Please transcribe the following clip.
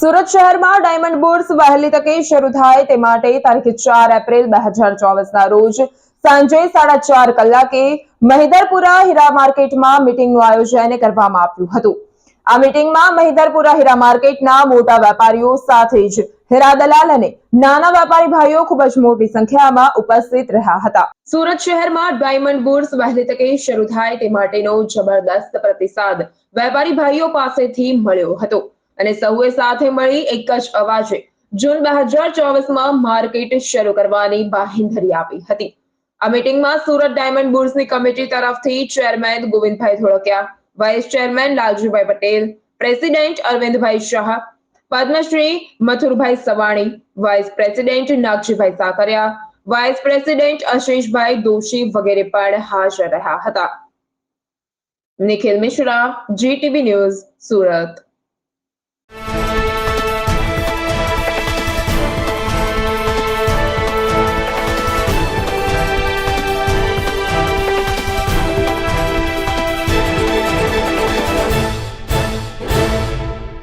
સુરત શહેરમાં diamond bourse વહેલી તકે શરૂ થાય તે માટે તારીખ ચાર એપ્રિલ બે હજાર ચોવીસના રોજ સાંજે સાડા ચાર કલાકે મહિદરપુરા હીરા માર્કેટમાં મીટિંગનું આયોજન કરવામાં આવ્યું હતું. આ મીટિંગમાં મહિદરપુરા હીરા માર્કેટના મોટા વેપારીઓ સાથે જ હીરા દલાલ અને નાના વેપારી ભાઈઓ ખૂબ જ મોટી સંખ્યામાં ઉપસ્થિત રહ્યા હતા. સુરત શહેરમાં ડાયમંડ બુર્સ વહેલી તકે શરૂ થાય તે માટેનો જબરદસ્ત પ્રતિસાદ વેપારી ભાઈઓ પાસેથી મળ્યો હતો. અને સૌએ સાથે મળી એક જ અવાજે. જૂન બે હજાર ચોવીસમાં માર્કેટ શરૂ કરવાની બાહેંધરી આપી હતી. આ મીટિંગમાં સુરત ડાયમંડ બુર્સની કમિટી તરફથી chairman Govindbhai Dholakia, vice chairman Laljibhai Patel, president Arvindbhai Shah, Padmashri Mathurbhai Savani, vice president Nagjibhai Sakariya, vice president Ashishbhai Doshi વગેરે પણ હાજર રહ્યા હતા. Nikhil Mishra, GTV news Surat.